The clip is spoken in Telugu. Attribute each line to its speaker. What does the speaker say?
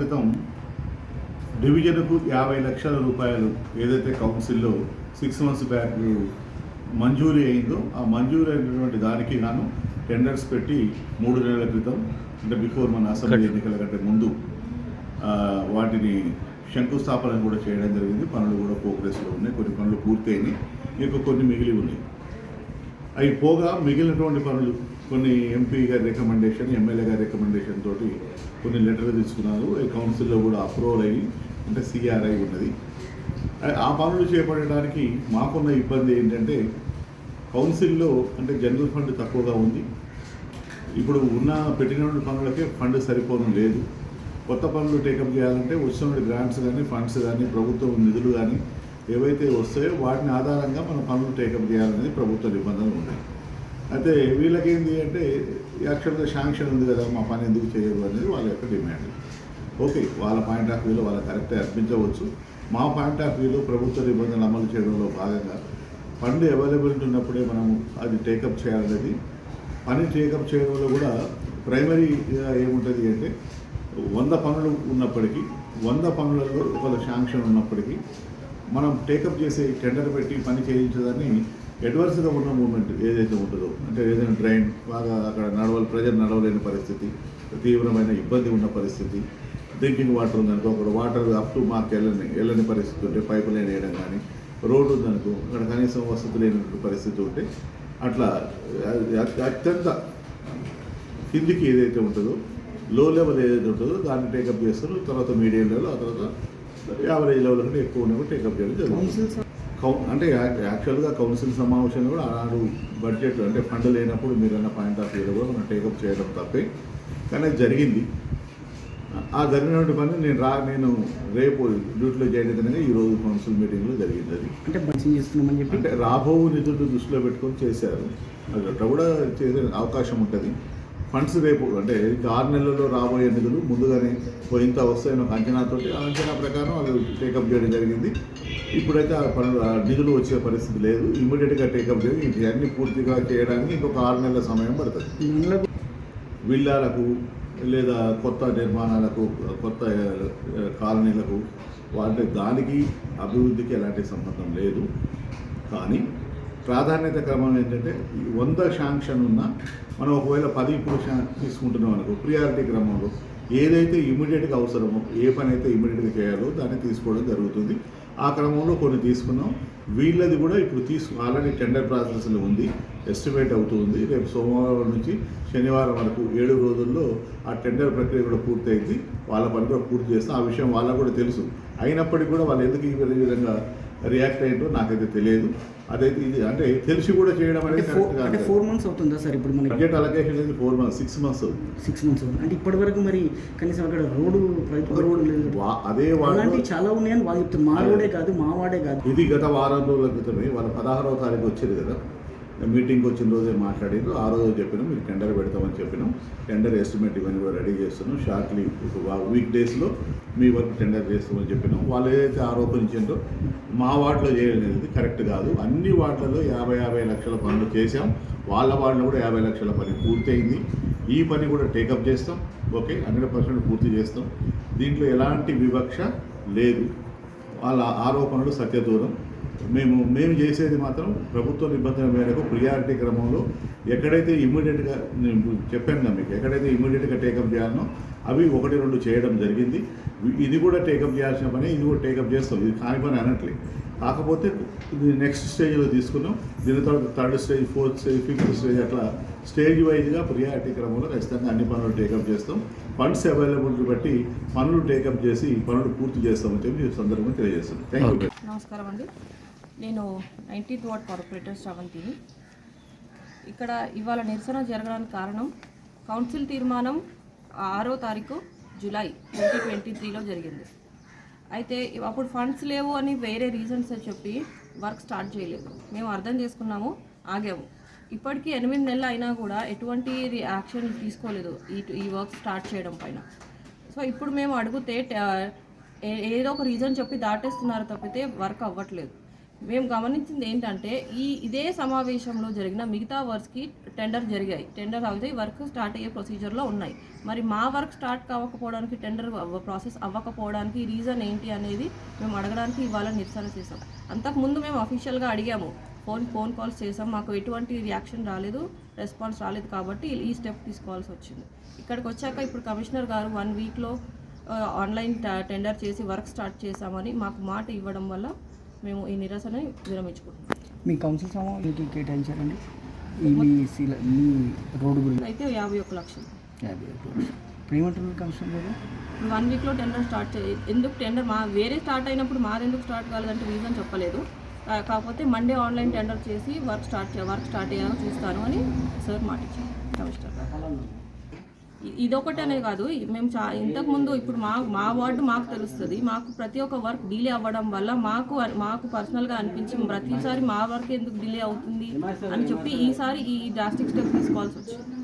Speaker 1: క్రితం డివిజన్కు యాభై లక్షల రూపాయలు ఏదైతే కౌన్సిల్లో సిక్స్ మంత్స్ బ్యాక్ మంజూరీ అయిందో ఆ మంజూరీ అయినటువంటి దానికి గాను టెండర్స్ పెట్టి మూడు నెలల క్రితం అంటే బిఫోర్ మన అసెంబ్లీ ఎన్నికల కంటే ముందు వాటిని శంకుస్థాపన కూడా చేయడం జరిగింది. పనులు కూడా ప్రోగ్రెస్లో ఉన్నాయి. కొన్ని పనులు పూర్తయినాయి. ఇంకా కొన్ని మిగిలి ఉన్నాయి. అవి పోగా మిగిలినటువంటి పనులు కొన్ని ఎంపీ గారి రికమెండేషన్ ఎమ్మెల్యే గారి రికమెండేషన్ తోటి కొన్ని లెటర్లు తీసుకున్నారు. ఈ కౌన్సిల్లో కూడా అప్రూవల్ అయ్యి అంటే సిఆర్ఐ ఉన్నది. ఆ- పనులు చేపట్టడానికి మాకున్న ఇబ్బంది ఏంటంటే కౌన్సిల్లో అంటే జనరల్ ఫండ్ తక్కువగా ఉంది. ఇప్పుడు ఉన్న పెట్టినటువంటి పనులకే ఫండ్ సరిపోవడం లేదు. కొత్త పనులు టేకప్ చేయాలంటే వచ్చిన గ్రాంట్స్ కానీ ఫండ్స్ కానీ ప్రభుత్వం నిధులు కానీ ఏవైతే వస్తాయో వాటిని ఆధారంగా మన పనులు టేకప్ చేయాలనేది ప్రభుత్వ నిబంధనలు ఉన్నాయి. అయితే వీళ్ళకేంది అంటే యాక్చువల్గా శాంక్షన్ ఉంది కదా మా పని ఎందుకు చేయరు అనేది వాళ్ళ యొక్క డిమాండ్. ఓకే వాళ్ళ పాయింట్ ఆఫ్ వ్యూలో వాళ్ళ కరెక్టే అర్పించవచ్చు మా పాయింట్ ఆఫ్ వ్యూలో ప్రభుత్వ నిబంధనలు అమలు చేయడంలో భాగంగా ఫండ్ అవైలబిలిటీ ఉన్నప్పుడే మనం అది టేకప్ చేయాలనేది. పని టేకప్ చేయడంలో కూడా ప్రైమరీగా ఏముంటుంది అంటే వంద పనులు ఉన్నప్పటికీ వంద పనులలో ఒకళ్ళ శాంక్షన్ ఉన్నప్పటికీ మనం టేకప్ చేసే టెండర్ పెట్టి పని చేయించదని ఎడ్వర్స్గా ఉన్న మూమెంట్ ఏదైతే ఉంటుందో అంటే ఏదైనా డ్రైన్ బాగా అక్కడ నడవలు ప్రజలు నడవలేని పరిస్థితి తీవ్రమైన ఇబ్బంది ఉన్న పరిస్థితి డ్రింకింగ్ వాటర్ ఉందనుకో అక్కడ వాటర్ అప్ టు మాకు వెళ్ళని వెళ్ళని పరిస్థితి ఉంటే పైపు లైన్ వేయడం కానీ రోడ్డు ఉందనుకో అక్కడ కనీసం వసతి లేని పరిస్థితి ఉంటే అట్లా అది అత్యంత కిందికి ఏదైతే ఉంటుందో లో లెవెల్ ఏదైతే ఉంటుందో దాన్ని టేకప్ చేస్తారు. తర్వాత మీడియం లెవెల్ ఆ తర్వాత యావరేజ్ లెవెల్ కంటే ఎక్కువ ఉన్నప్పుడు టేకప్ చేయడం జరుగుతుంది. కౌ అంటే యాక్చువల్గా కౌన్సిల్ సమావేశంలో కూడా ఆనాడు బడ్జెట్ అంటే ఫండ్ లేనప్పుడు మీరన్న పాయింట్ ఆఫ్ వ్యూలో కూడా మనం టేకప్ చేయడం తప్పే. కానీ అది జరిగింది. ఆ జరిగినటువంటి పని నేను రా నేను రేపు డ్యూటీలో చేయడం ఈ రోజు కౌన్సిల్ మీటింగ్లో జరిగింది అది.
Speaker 2: అంటే మంచి చేస్తున్నామని చెప్పి?
Speaker 1: అంటే రాబో నిధులు దృష్టిలో పెట్టుకొని చేశారు. అది కూడా చేసే అవకాశం ఉంటుంది. ఫండ్స్ రేపు అంటే ఇంకా ఆరు నెలల్లో రాబోయే నిధులు ముందుగానే ఇంత వస్తాయని ఒక అంచనాతో ఆ అంచనా ప్రకారం అది టేకప్ చేయడం జరిగింది. ఇప్పుడైతే ఆ పనులు నిధులు వచ్చే పరిస్థితి లేదు. ఇమీడియట్గా టేకప్ చేసి ఇవన్నీ పూర్తిగా చేయడానికి ఇంకొక ఆరు నెలల సమయం పడుతుంది. విల్లాలకు లేదా కొత్త నిర్మాణాలకు కొత్త కాలనీలకు వాటి దానికి అభివృద్ధికి ఎలాంటి సంబంధం లేదు. కానీ ప్రాధాన్యత క్రమం ఏంటంటే వంద శాంక్షన్ ఉన్నా మనం ఒకవేళ పది ఇప్పుడు తీసుకుంటున్నాం అనుకో ప్రియారిటీ క్రమంలో ఏదైతే ఇమీడియట్గా అవసరమో ఏ పని అయితే ఇమీడియట్గా చేయాలో దాన్ని తీసుకోవడం జరుగుతుంది. ఆ క్రమంలో కొన్ని తీసుకున్నాం. వీళ్ళది కూడా ఇప్పుడు తీసుకు ఆల్రెడీ టెండర్ ప్రాసెస్లో ఉంది. ఎస్టిమేట్ అవుతుంది. రేపు సోమవారం నుంచి శనివారం వరకు ఏడు రోజుల్లో ఆ టెండర్ ప్రక్రియ కూడా పూర్తయింది. వాళ్ళ పని కూడా పూర్తి చేస్తాం. ఆ విషయం వాళ్ళకు కూడా తెలుసు. అయినప్పటికీ కూడా వాళ్ళు ఎందుకు ఈ విధంగా రియాక్ట్ అయ్యిందో నాకైతే తెలియదు. అదైతే ఇది అంటే తెలిసి కూడా చేయడం అనేది
Speaker 2: ఫోర్ మంత్స్ అవుతుందా సార్ ఇప్పుడు మనకి?
Speaker 1: బడ్జెట్ అలొకేషన్ అనేది ఫోర్ మంత్స్ సిక్స్ మంత్స్ అవుతుంది.
Speaker 2: సిక్స్ మంత్స్ అవుతుంది. అంటే ఇప్పటి వరకు మరి కనీసం అక్కడ రోడ్డు రోడ్డు లేదు.
Speaker 1: అదే వాళ్ళు
Speaker 2: అలాంటివి చాలా ఉన్నాయని వాళ్ళు చెప్తారు మా రోడే కాదు మా వాడే కాదు.
Speaker 1: ఇది గత వారం రోజుల క్రితమే వాళ్ళ పదహారవ తారీఖు వచ్చేది కదా. మీటింగ్కి వచ్చిన రోజే మాట్లాడారు. ఆ రోజు చెప్పినాం మీకు టెండర్ పెడతామని చెప్పినాం. టెండర్ ఎస్టిమేట్ ఇవన్నీ కూడా రెడీ చేస్తున్నాం. షార్ట్లీ వీక్ డేస్లో మీ వర్క్ టెండర్ చేస్తామని చెప్పినాం. వాళ్ళు ఏదైతే ఆరోపించిందో మా వార్డులో చేయలేదు కరెక్ట్ కాదు. అన్ని వార్డులలో యాభై యాభై లక్షల పనులు చేశాం. వాళ్ళ వార్డులో కూడా యాభై లక్షల పని పూర్తయింది. ఈ పని కూడా టేకప్ చేస్తాం. ఓకే హండ్రెడ్ పర్సెంట్ పూర్తి చేస్తాం. దీంట్లో ఎలాంటి వివక్ష లేదు. వాళ్ళ ఆరోపణలు సత్యదూరం. మేము మేము చేసేది మాత్రం ప్రభుత్వ నిబంధనల మేరకు ప్రియారిటీ క్రమంలో ఎక్కడైతే ఇమ్మీడియట్గా నేను చెప్పాను కదా మీకు ఎక్కడైతే ఇమ్మీడియట్గా టేకప్ చేయాలనో అవి ఒకటి రెండు చేయడం జరిగింది. ఇది కూడా టేకప్ చేయాల్సిన పని ఇది కూడా టేకప్ చేస్తాం. ఇది కాని పని అనట్లేదు కాకపోతే ఇది నెక్స్ట్ స్టేజ్లో తీసుకున్నాం. దీని తర్వాత third stage fourth stage fifth stage అట్లా స్టేజ్ వైజ్గా ప్రియారిటీ క్రమంలో ఖచ్చితంగా అన్ని పనులు టేకప్ చేస్తాం. ఫండ్స్ అవైలబిలిటీ బట్టి పనులు టేకప్ చేసి పనులు పూర్తి చేస్తామని చెప్పి ఈ సందర్భంగా తెలియజేస్తాను థ్యాంక్ యూ
Speaker 3: నమస్కారం అండి. నేను నైన్టీన్త్ వార్డ్ కార్పొరేటర్ శ్రవంతిని. ఇక్కడ ఇవాళ నిరసన జరగడానికి కారణం కౌన్సిల్ తీర్మానం ఆరో తారీఖు జూలై ట్వంటీ ట్వంటీ త్రీలో జరిగింది. అయితే అప్పుడు ఫండ్స్ లేవు అని వేరే రీజన్స్ చెప్పి వర్క్ స్టార్ట్ చేయలేదు. మేము అర్థం చేసుకున్నాము ఆగాము. ఇప్పటికీ ఎనిమిది నెలలు అయినా కూడా ఎటువంటి యాక్షన్ తీసుకోలేదు ఈ ఈ వర్క్ స్టార్ట్ చేయడం పైన. సో ఇప్పుడు మేము అడిగితే ఏ- ఏదో ఒక రీజన్ చెప్పి దాటేస్తున్నారు తప్పితే వర్క్ అవ్వట్లేదు. మేము గమనించింది ఏంటంటే ఈ ఇదే సమావేశంలో జరిగిన మిగతా వర్క్స్కి టెండర్ జరిగాయి. టెండర్ అవుతాయి వర్క్ స్టార్ట్ అయ్యే ప్రొసీజర్లో ఉన్నాయి. మరి మా వర్క్ స్టార్ట్ కావకపోవడానికి టెండర్ ప్రాసెస్ అవ్వకపోవడానికి రీజన్ ఏంటి అనేది మేము అడగడానికి ఇవాళ నిరసన చేసాం అంతకుముందు మేము అఫీషియల్గా అడిగాము. ఫోన్ ఫోన్ కాల్స్ చేసాం మాకు ఎటువంటి రియాక్షన్ రాలేదు రెస్పాన్స్ రాలేదు కాబట్టి ఈ స్టెప్ తీసుకోవాల్సి వచ్చింది. ఇక్కడికి వచ్చాక ఇప్పుడు కమిషనర్ గారు వన్ వీక్లో ఆన్లైన్ టెండర్ చేసి వర్క్ స్టార్ట్ చేశామని మాకు మాట ఇవ్వడం వల్ల మేము ఈ నిరసన విరమించుకుంటున్నాం.
Speaker 2: మీ కౌన్సిల్ సమావేశానికి కేటాయించారండి? ఈ మీ శిల- మీ రోడ్డు గురించి.
Speaker 3: అయితే యాభై ఒక్క లక్షలు.
Speaker 2: యాభై ఒకటి లక్షలు. ఇప్పుడు గారు
Speaker 3: వన్ వీక్లో టెండర్ స్టార్ట్ చే ఎందుకు టెండర్ మా వేరే స్టార్ట్ అయినప్పుడు మాది ఎందుకు స్టార్ట్ కాలేదంటే రీజన్ చెప్పలేదు. కా- కాకపోతే మండే ఆన్లైన్ టెండర్ చేసి వర్క్ స్టార్ట్ వర్క్ స్టార్ట్ అయ్యాక చూస్తాను అని సార్ మాట ఇచ్చారు కమిషనర్ గారు. ఇదొకటి అనే కాదు మేము చా ఇంతకుముందు ఇప్పుడు మా మా వార్డు మాకు తెలుస్తుంది. మాకు ప్రతి ఒక్క వర్క్ డిలే అవ్వడం వల్ల మాకు మాకు పర్సనల్గా అనిపించి ప్రతిసారి మా వర్క్ ఎందుకు డిలే అవుతుంది అని చెప్పి ఈసారి ఈ డ్రాస్టిక్ స్టెప్ తీసుకోవాల్సి వచ్చింది.